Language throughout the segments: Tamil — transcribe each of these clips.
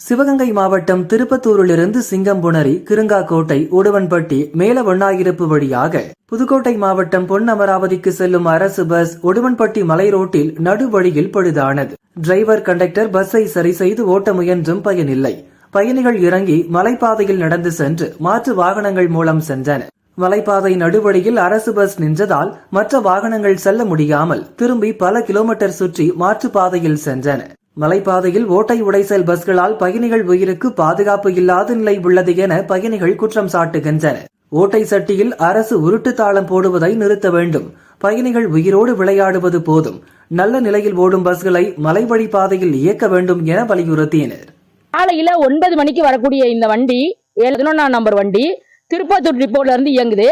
சிவகங்கை மாவட்டம் திருப்பத்தூரிலிருந்து சிங்கம்புணரி கிருங்காக்கோட்டை உடுவன்பட்டி மேலவண்ணாயிருப்பு வழியாக புதுக்கோட்டை மாவட்டம் பொன் அமராவதிக்கு செல்லும் அரசு பஸ் உடுவன்பட்டி மலை ரோட்டில் நடுவழியில் பழுதானது. டிரைவர் கண்டக்டர் பஸ்ஸை சரி செய்து ஓட்ட முயன்றும் பயனில்லை. பயணிகள் இறங்கி மலைப்பாதையில் நடந்து சென்று மாற்று வாகனங்கள் மூலம் சென்றனர். மலைப்பாதை நடுவழியில் அரசு பஸ் நின்றதால் மற்ற வாகனங்கள் செல்ல முடியாமல் திரும்பி பல கிலோமீட்டர் சுற்றி மாற்று பாதையில் சென்றன மலைப்பாதையில் ஓட்டை உடைசல் பஸ்களால் பயணிகள் உயிருக்கு பாதுகாப்பு இல்லாத நிலை உள்ளது என பயணிகள் குற்றம் சாட்டுகின்றனர். ஓட்டை சட்டியில் அரசு உருட்டு தாளம் போடுவதை நிறுத்த வேண்டும். பயணிகள் உயிரோடு விளையாடுவது போதும். நல்ல நிலையில் ஓடும் பஸ்களை மலைவழி பாதையில் இயக்க வேண்டும் என வலியுறுத்தினர். காலையில ஒன்பது மணிக்கு வரக்கூடிய இந்த வண்டி பதினொன்னாம் நம்பர் வண்டி திருப்பத்தூர் டிப்போல இருந்து இயங்குது.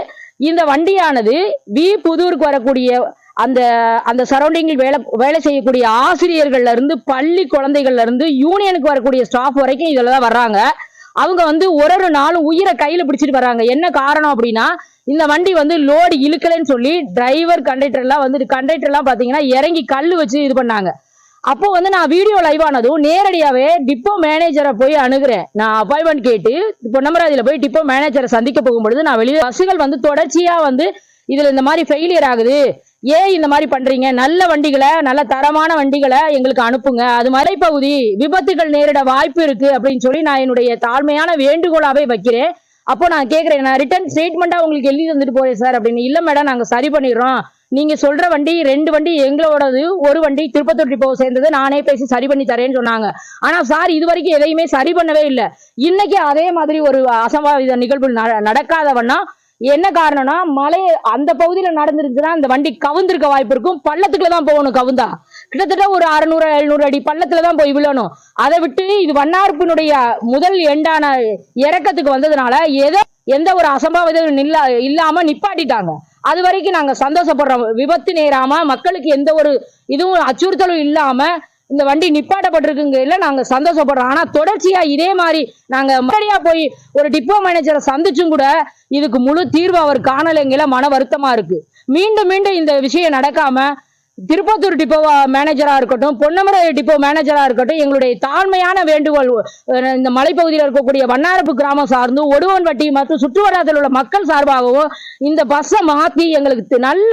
இந்த வண்டியானது வி புதூருக்கு வரக்கூடிய அந்த அந்த சரௌண்டிங்கில் வேலை வேலை செய்யக்கூடிய ஆசிரியர்கள்ல இருந்து பள்ளி குழந்தைகள்ல இருந்து யூனியனுக்கு வரக்கூடிய ஸ்டாஃப் வரைக்கும் இதுல தான் வர்றாங்க. அவங்க வந்து ஒரு ஒரு நாளும் உயிரை கையில பிடிச்சிட்டு வர்றாங்க. என்ன காரணம் அப்படின்னா இந்த வண்டி வந்து லோடு இழுக்கலைன்னு சொல்லி டிரைவர் கண்டக்டர் எல்லாம் வந்து கண்டக்டர் எல்லாம் பாத்தீங்கன்னா இறங்கி கல் வச்சு இது பண்ணாங்க. அப்போ வந்து நான் வீடியோ லைவ் ஆனதும் நேரடியாவே டிப்போ மேனேஜரை போய் அணுகிறேன். நான் அப்பாயின்மெண்ட் கேட்டு பொன்னமராதியில போய் டிப்போ மேனேஜரை சந்திக்க போகும்பொழுது நான் வெளியே பஸ்ஸுகள் வந்து தொடர்ச்சியா வந்து இதுல இந்த மாதிரி ஃபெயிலியர் ஆகுது. ஏன் இந்த மாதிரி பண்றீங்க? நல்ல வண்டிகளை நல்ல தரமான வண்டிகளை எங்களுக்கு அனுப்புங்க. அது மலைப்பகுதி விபத்துகள் நேரிட வாய்ப்பு இருக்கு அப்படின்னு சொல்லி நான் என்னுடைய தாழ்மையான வேண்டுகோளாவே வைக்கிறேன். அப்போ நான் கேட்குறேன் நான் ரிட்டர்ன் ஸ்டேட்மெண்ட்டாக உங்களுக்கு எழுதி தந்துட்டு போறேன் சார் அப்படின்னு. இல்லை மேடம் நாங்கள் சரி பண்ணிடுறோம். நீங்க சொல்ற வண்டி ரெண்டு வண்டி எங்களோடது ஒரு வண்டி திருப்பத்தூர் டிப்போ சேர்ந்தது. நானே பேசி சரி பண்ணி தரேன்னு சொன்னாங்க. ஆனா சார் இது வரைக்கும் எதையுமே சரி பண்ணவே இல்லை. இன்னைக்கு அதே மாதிரி ஒரு அசம்பாவித நிகழ்வு நடக்காதவன்னா என்ன காரணம்னா மலை அந்த பகுதியில நடந்துருந்துச்சுன்னா அந்த வண்டி கவுந்திருக்க வாய்ப்பு இருக்கும். பள்ளத்துக்குள்ள தான் போகணும் கவுந்தா. கிட்டத்தட்ட ஒரு அறுநூறு எழுநூறு அடி பள்ளத்துல தான் போய் விழணும். அதை விட்டு இது வண்ணார்ப்பினுடைய முதல் எண்டான இறக்கத்துக்கு வந்ததுனால ஏதோ எந்த ஒரு அசம்பாவிதம் இல்லா இல்லாம நிப்பாட்டிட்டாங்க. அது வரைக்கும் நாங்க சந்தோஷப்படுறோம். விபத்து நேராம மக்களுக்கு எந்த ஒரு இதுவும் அச்சுறுத்தலும் இல்லாம இந்த வண்டி நிப்பாட்டப்பட்டிருக்குங்கையில நாங்க சந்தோஷப்படுறோம். ஆனா தொடர்ச்சியா இதே மாதிரி நாங்க முன்னாடியா போய் ஒரு டிப்போ மேனேஜரை சந்திச்சும் கூட இதுக்கு முழு தீர்வு அவர் காணலைங்கில மன வருத்தமா இருக்கு. மீண்டும் மீண்டும் இந்த விஷயம் நடக்காம திருப்பத்தூர் டிப்போ மேனேஜரா இருக்கட்டும் பொன்னமரை டிப்போ மேனேஜரா இருக்கட்டும் எங்களுடைய தாழ்மையான வேண்டுகோள் இந்த மலைப்பகுதியில் இருக்கக்கூடிய வண்ணாரப்பு கிராமம் சார்ந்து ஒடுவன்பட்டி மற்றும் சுற்றுவட்டாரத்தில் உள்ள மக்கள் சார்பாகவும் இந்த பஸ்ஸை மாத்தி எங்களுக்கு நல்ல